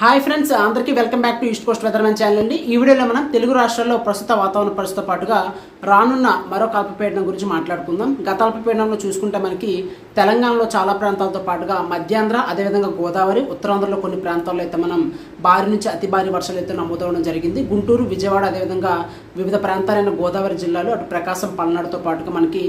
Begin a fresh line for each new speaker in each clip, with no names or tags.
Hi friends అందరికీ welcome back to East Coast weathermen channel అండి. ఈ వీడియోలో మనం తెలుగు రాష్ట్రాల్లో ప్రస్తుత వాతావరణ పరిస్థితితో పాటుగా రానున్న మరో అల్పపీడనం గురించి మాట్లాడుకుందాం. గత అల్పపీడనంలో చూసుకుంటే మనకి తెలంగాణలో చాలా ప్రాంతాలతో పాటుగా మధ్యాంధ్ర అదేవిధంగా గోదావరి ఉత్తరాంధ్రలో కొన్ని ప్రాంతాల్లో అయితే మనం భారీ నుంచి అతి భారీ వర్షాలు అయితే నమోదవడం జరిగింది. గుంటూరు విజయవాడ అదేవిధంగా వివిధ ప్రాంతాలైన గోదావరి జిల్లాలో అటు ప్రకాశం పల్నాడుతో పాటుగా మనకి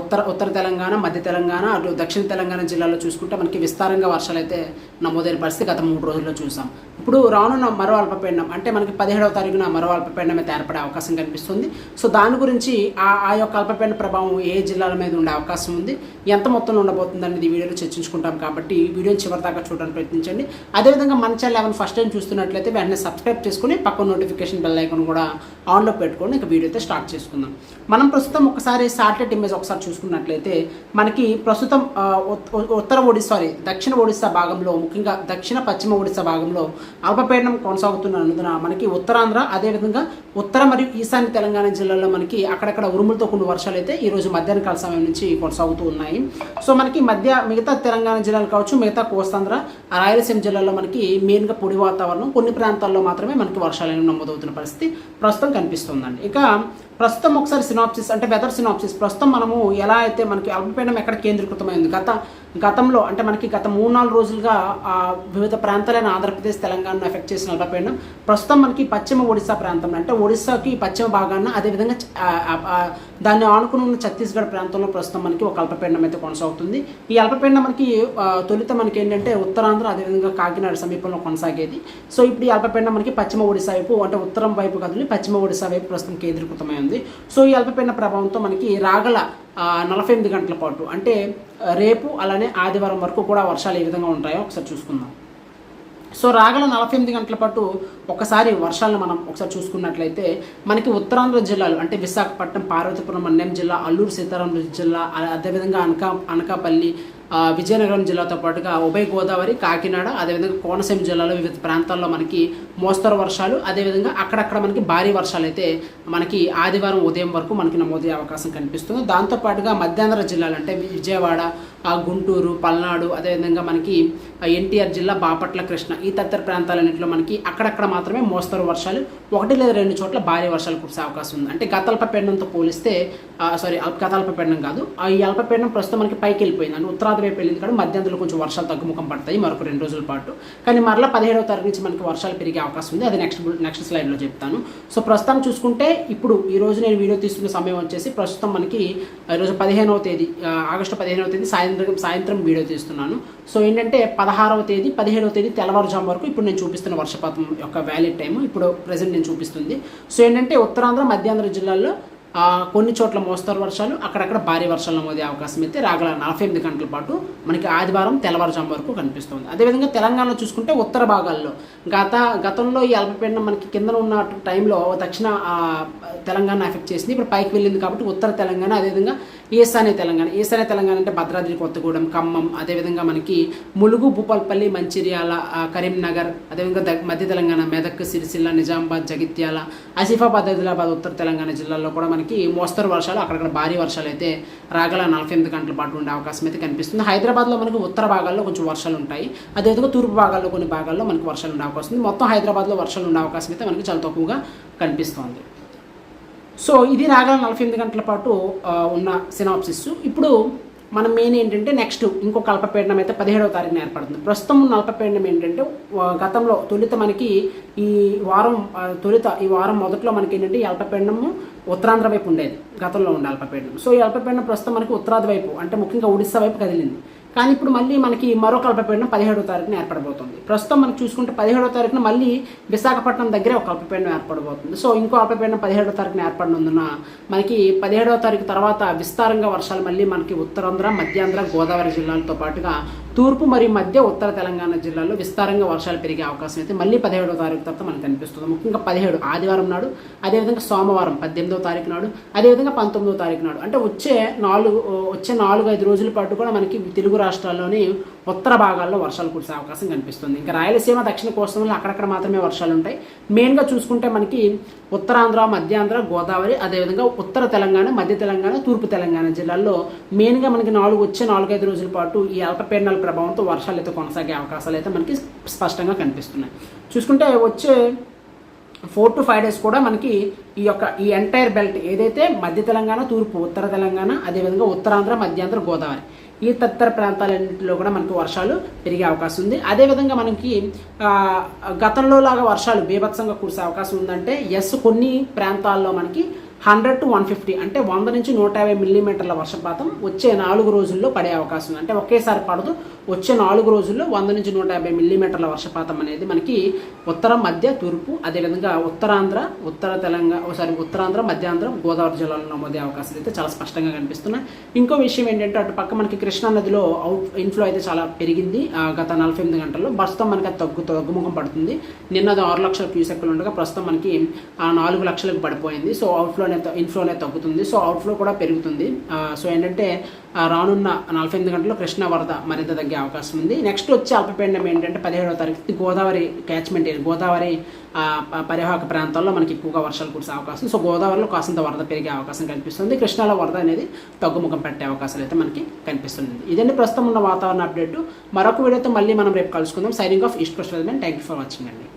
ఉత్తర ఉత్తర తెలంగాణ మధ్య తెలంగాణ అటు దక్షిణ తెలంగాణ జిల్లాలో చూసుకుంటే మనకి విస్తారంగా వర్షాలు అయితే నమోదైన పరిస్థితి గత మూడు రోజుల్లో చూసాం. ఇప్పుడు రానున్న మరో అల్పపీడనం అంటే మనకి పదిహేడవ తారీఖున మరో అల్పపీడనం అయితే ఏర్పడే అవకాశం కనిపిస్తుంది. సో దాని గురించి ఆ ఆ యొక్క అల్పపీడన ప్రభావం ఏ జిల్లాల మీద ఉండే అవకాశం ఉంది? ఎంత మొత్తంలో ఉండబోతుంది అనేది ఈ వీడియోలో చర్చించుకుంటాం కాబట్టి ఈ వీడియోని చివరి దాకా చూడడానికి ప్రయత్నించండి. అదేవిధంగా మన ఛానల్ ఎవరైనా ఫస్ట్ టైం చూస్తున్నట్లయితే వెంటనే సబ్స్క్రైబ్ చేసుకుని పక్కన నోటిఫికేషన్ బెల్ ఐకాన్ కూడా ఆన్లో పెట్టుకొని ఇక వీడియో అయితే స్టార్ట్ చేసుకుందాం. మనం ప్రస్తుతం ఒకసారి శాటిలైట్ ఇమేజ్ ఒకసారి చూసుకున్నట్లయితే మనకి ప్రస్తుతం ఉత్తర ఒడిశా సారీ దక్షిణ ఒడిశా భాగంలో ముఖ్యంగా దక్షిణ పశ్చిమ ఒడిశా భాగంలో అల్పపీడనం కొనసాగుతున్నందున మనకి ఉత్తరాంధ్ర అదేవిధంగా ఉత్తర మరియు ఈశాన్య తెలంగాణ జిల్లాలో మనకి మనకి అక్కడక్కడ ఉరుములతో కొన్ని వర్షాలు అయితే ఈ రోజు మధ్యాహ్న కాల సమయం నుంచి కొనసాగుతూ ఉన్నాయి. సో మనకి మధ్య మిగతా తెలంగాణ జిల్లాలు కావచ్చు మిగతా కోస్తాంధ్ర రాయలసీమ జిల్లాలో మనకి మెయిన్గా పొడి వాతావరణం కొన్ని ప్రాంతాల్లో మాత్రమే మనకి వర్షాలు నమోదవుతున్న పరిస్థితి ప్రస్తుతం కనిపిస్తుందండి. ఇక ప్రస్తుతం ఒకసారి సినాప్సిస్ అంటే వెదర్ సినాప్సిస్ ప్రస్తుతం మనము ఎలా అయితే మనకి అల్పపీడనం ఎక్కడ కేంద్రీకృతమైంది? గత గతంలో అంటే మనకి గత మూడు నాలుగు రోజులుగా వివిధ ప్రాంతాలైన ఆంధ్రప్రదేశ్ తెలంగాణను ఎఫెక్ట్ చేసిన అల్పపీడనం ప్రస్తుతం మనకి పశ్చిమ ఒడిశా ప్రాంతంలో అంటే ఒడిశాకి పశ్చిమ భాగాన అదేవిధంగా దాన్ని ఆనుకుని ఉన్న ఛత్తీస్గఢ్ ప్రాంతంలో ప్రస్తుతం మనకి ఒక అల్పపీడనం అయితే కొనసాగుతుంది. ఈ అల్పపీడనం మనకి తొలుత మనకి ఏంటంటే ఉత్తరాంధ్ర అదేవిధంగా కాకినాడ సమీపంలో కొనసాగేది. సో ఇప్పుడు ఈ అల్పపీడనం మనకి పశ్చిమ ఒడిశా వైపు అంటే ఉత్తరం వైపు కదిలి పశ్చిమ ఒడిశా వైపు ప్రస్తుతం కేంద్రీకృతమైంది ఉంది సో ఈ అల్పపీడన ప్రభావంతో మనకి రాగల నలభై ఎనిమిది గంటల పాటు అంటే రేపు అలానే ఆదివారం వరకు కూడా వర్షాలు ఏ విధంగా ఉంటాయో ఒకసారి చూసుకుందాం. సో రాగల నలభై ఎనిమిది గంటల పాటు ఒకసారి వర్షాలను మనం ఒకసారి చూసుకున్నట్లయితే మనకి ఉత్తరాంధ్ర జిల్లాలు అంటే విశాఖపట్నం పార్వతీపురం మన్నెం జిల్లా అల్లూరు సీతారాం జిల్లా అదేవిధంగా అనకా అనకాపల్లి విజయనగరం జిల్లాతో పాటుగా ఉభయ గోదావరి కాకినాడ అదేవిధంగా కోనసీమ జిల్లాలో వివిధ ప్రాంతాల్లో మనకి మోస్తరు వర్షాలు అదేవిధంగా అక్కడక్కడ మనకి భారీ వర్షాలు అయితే మనకి ఆదివారం ఉదయం వరకు మనకి నమోదయ్యే అవకాశం కనిపిస్తుంది. దాంతోపాటుగా మధ్యాంధ్ర జిల్లాలు అంటే విజయవాడ గుంటూరు పల్నాడు అదేవిధంగా మనకి ఎన్టీఆర్ జిల్లా బాపట్ల కృష్ణ ఈ తదితర ప్రాంతాలన్నింటిలో మనకి అక్కడక్కడ మాత్రమే మోస్తరు వర్షాలు ఒకటి లేదా రెండు చోట్ల భారీ వర్షాలు కురిసే అవకాశం ఉంది. అంటే గత అల్పపీడనంతో పోలిస్తే సారీ గత అల్పపీడనం కాదు ఆ ఈ అల్పపీడనం ప్రస్తుతం మనకి పైకి వెళ్ళిపోయింది అంటే తర్వాత రేపు వెళ్ళింది కూడా మధ్యంతలో కొంచెం వర్షాలు తగ్గుముఖం పడతాయి మరొక రెండు రోజుల పాటు. కానీ మరలా పదిహేడవ తారీఖు నుంచి మనకి వర్షాలు పెరిగే అవకాశం ఉంది. అది నెక్స్ట్ నెక్స్ట్ స్లైడ్లో చెప్తాను. సో ప్రస్తుతం చూసుకుంటే ఇప్పుడు ఈ రోజు నేను వీడియో తీసుకున్న సమయం వచ్చేసి ప్రస్తుతం మనకి ఈరోజు పదిహేనవ తేదీ ఆగస్టు పదిహేనవ తేదీ సాయంత్రం సాయంత్రం వీడియో తీస్తున్నాను. సో ఏంటంటే పదహారవ తేదీ పదిహేడవ తేదీ తెల్లవారుజాము వరకు ఇప్పుడు నేను చూపిస్తున్న వర్షపాతం యొక్క వ్యాలిడ్ టైం ఇప్పుడు ప్రజెంట్ నేను చూపిస్తుంది. సో ఏంటంటే ఉత్తరాంధ్ర మధ్యాంధ్ర జిల్లాల్లో కొన్ని చోట్ల మోస్తరు వర్షాలు అక్కడక్కడ భారీ వర్షాలు నమోదే అవకాశం అయితే రాగల నలభై ఎనిమిది గంటల పాటు మనకి ఆదివారం తెల్లవారుజాము వరకు కనిపిస్తుంది. అదేవిధంగా తెలంగాణలో చూసుకుంటే ఉత్తర భాగాల్లో గత గతంలో ఈ అల్పపీడనం మనకి కింద ఉన్న టైంలో దక్షిణ తెలంగాణ ఎఫెక్ట్ చేసింది. ఇప్పుడు పైకి వెళ్ళింది కాబట్టి ఉత్తర తెలంగాణ అదేవిధంగా ఈశాన్య తెలంగాణ. ఈశాన్య తెలంగాణ అంటే భద్రాద్రి కొత్తగూడెం ఖమ్మం అదేవిధంగా మనకి ములుగు భూపాల్పల్లి మంచిర్యాల కరీంనగర్ అదేవిధంగా ద- మధ్య తెలంగాణ మెదక్ సిరిసిల్ల నిజామాబాద్ జగిత్యాల ఆసిఫాబాద్ ఆదిలాబాద్ ఉత్తర తెలంగాణ జిల్లాల్లో కూడా మనకి మోస్తరు వర్షాలు అక్కడక్కడ భారీ వర్షాలు అయితే రాగల నలభై ఎనిమిది గంటల పాటు ఉండే అవకాశం అయితే కనిపిస్తుంది. హైదరాబాద్లో మనకి ఉత్తర భాగాల్లో కొంచెం వర్షాలు ఉంటాయి. అదేవిధంగా తూర్పు భాగాల్లో కొన్ని భాగాల్లో మనకి వర్షాలు ఉండే అవకాశం ఉంది. మొత్తం హైదరాబాద్లో వర్షాలు ఉండే అవకాశం అయితే మనకి చాలా తక్కువగా కనిపిస్తోంది. సో ఇది రాగల నలభై ఎనిమిది గంటల పాటు ఉన్న సినాప్సిస్. ఇప్పుడు మనం మెయిన్ ఏంటంటే నెక్స్ట్ ఇంకొక అల్పపీడనం అయితే పదిహేడవ తారీఖున ఏర్పడుతుంది. ప్రస్తుతం ఉన్న అల్పపీడనం ఏంటంటే గతంలో తొలిత మనకి ఈ వారం తొలిత ఈ వారం మొదట్లో మనకి ఏంటంటే ఈ అల్పపీడనము ఉత్తరాంధ్ర వైపు ఉండేది. గతంలో ఉండే అల్పపీడనం. సో ఈ అల్పపీడనం ప్రస్తుతం మనకి ఉత్తరాది వైపు అంటే ముఖ్యంగా ఒడిస్సా వైపు కదిలింది. కానీ ఇప్పుడు మళ్ళీ మనకి మరొక అల్పపీడనం పదిహేడో తారీఖున ఏర్పడబోతుంది. ప్రస్తుతం మనం చూసుకుంటే పదిహేడో తారీఖున మళ్ళీ విశాఖపట్నం దగ్గరే ఒక అల్పపీడనం ఏర్పడబోతుంది. సో ఇంకో అల్పపీడనం పదిహేడో తారీఖున ఏర్పడినందున మనకి పదిహేడవ తారీఖు తర్వాత విస్తారంగా వర్షాలు మళ్ళీ మనకి ఉత్తరాంధ్ర మధ్యాంధ్ర గోదావరి జిల్లాలతో పాటుగా తూర్పు మరియు మధ్య ఉత్తర తెలంగాణ జిల్లాల్లో విస్తారంగా వర్షాలు పెరిగే అవకాశం అయితే మళ్ళీ పదిహేడవ తారీఖు తర్వాత మనకు కనిపిస్తుంది. ముఖ్యంగా పదిహేడు ఆదివారం నాడు అదేవిధంగా సోమవారం పద్దెనిమిదవ తారీఖు నాడు అదేవిధంగా పంతొమ్మిదవ తారీఖు నాడు. అంటే వచ్చే నాలుగు వచ్చే నాలుగు ఐదు రోజుల పాటు కూడా మనకి తెలుగు రాష్ట్రాల్లోని ఉత్తర భాగాల్లో వర్షాలు కురిసే అవకాశం కనిపిస్తుంది. ఇంకా రాయలసీమ దక్షిణ కోస్తంలో అక్కడక్కడ మాత్రమే వర్షాలు ఉంటాయి. మెయిన్గా చూసుకుంటే మనకి ఉత్తరాంధ్ర మధ్యాంధ్ర గోదావరి అదేవిధంగా ఉత్తర తెలంగాణ మధ్య తెలంగాణ తూర్పు తెలంగాణ జిల్లాల్లో మెయిన్గా మనకి నాలుగు వచ్చే నాలుగైదు రోజుల పాటు ఈ అల్పపీడనాల ప్రభావంతో వర్షాలు అయితే కొనసాగే అవకాశాలు అయితే మనకి స్పష్టంగా కనిపిస్తున్నాయి. చూసుకుంటే వచ్చే ఫోర్ టు ఫైవ్ డేస్ కూడా మనకి ఈ యొక్క ఈ ఎంటైర్ బెల్ట్ ఏదైతే మధ్య తెలంగాణ తూర్పు ఉత్తర తెలంగాణ అదేవిధంగా ఉత్తరాంధ్ర మధ్యాంధ్ర గోదావరి ఈ తదితర ప్రాంతాలన్నింటిలో కూడా మనకి వర్షాలు పెరిగే అవకాశం ఉంది. అదేవిధంగా మనకి గతంలో లాగా వర్షాలు బీభత్సంగా కురిసే అవకాశం ఉందంటే ఎస్ కొన్ని ప్రాంతాల్లో మనకి హండ్రెడ్ టు వన్ ఫిఫ్టీ అంటే వంద నుంచి నూట యాభై మిల్లీమీటర్ల వర్షపాతం వచ్చే నాలుగు రోజుల్లో పడే అవకాశం ఉంది. అంటే ఒకేసారి పడదు వచ్చే నాలుగు రోజుల్లో వంద నుంచి నూట యాభై మిల్లీమీటర్ల వర్షపాతం అనేది మనకి ఉత్తర మధ్య తూర్పు అదేవిధంగా ఉత్తరాంధ్ర ఉత్తర తెలంగాణ సారీ ఉత్తరాంధ్ర మధ్యాంధ్ర గోదావరి జిల్లాలో నమోదే అవకాశాలు అయితే చాలా స్పష్టంగా కనిపిస్తున్నాయి. ఇంకో విషయం ఏంటంటే అటు పక్క మనకి కృష్ణా నదిలో అవుట్ ఇన్ఫ్లో అయితే చాలా పెరిగింది ఆ, గత నలభై ఎనిమిది గంటల్లో. ప్రస్తుతం మనకి అది తగ్గు తగ్గుముఖం పడుతుంది. నిన్న అది ఆరు లక్షల క్యూసెక్లు ఉండగా ప్రస్తుతం మనకి నాలుగు లక్షలకు పడిపోయింది. సో అవుట్ఫ్లోనే ఇన్ఫ్లోనే తగ్గుతుంది. సో అవుట్ఫ్లో కూడా పెరుగుతుంది. సో ఏంటంటే రానున్న నలభై ఎనిమిది గంటల్లో కృష్ణా వరద మరింత తగ్గే అవకాశం ఉంది. నెక్స్ట్ వచ్చే అల్పపీండం ఏంటంటే పదిహేడవ తారీఖు గోదావరి క్యాచ్మెంట్ గోదావరి ఆ, పరివాహక ప్రాంతాల్లో మనకి ఎక్కువగా వర్షాలు కురిసే అవకాశం. సో గోదావరిలో కాసింత వరద పెరిగే అవకాశం కనిపిస్తుంది. కృష్ణాలో వరద అనేది తగ్గుముఖం పెట్టే అవకాశాలు అయితే మనకి కనిపిస్తుంది ఇదండి ప్రస్తుతం ఉన్న వాతావరణ అప్డేట్. మరొక వీడియోతో మళ్ళీ మనం రేపు కలుసుకుందాం. Signing off East Coast thank you for watching అండి.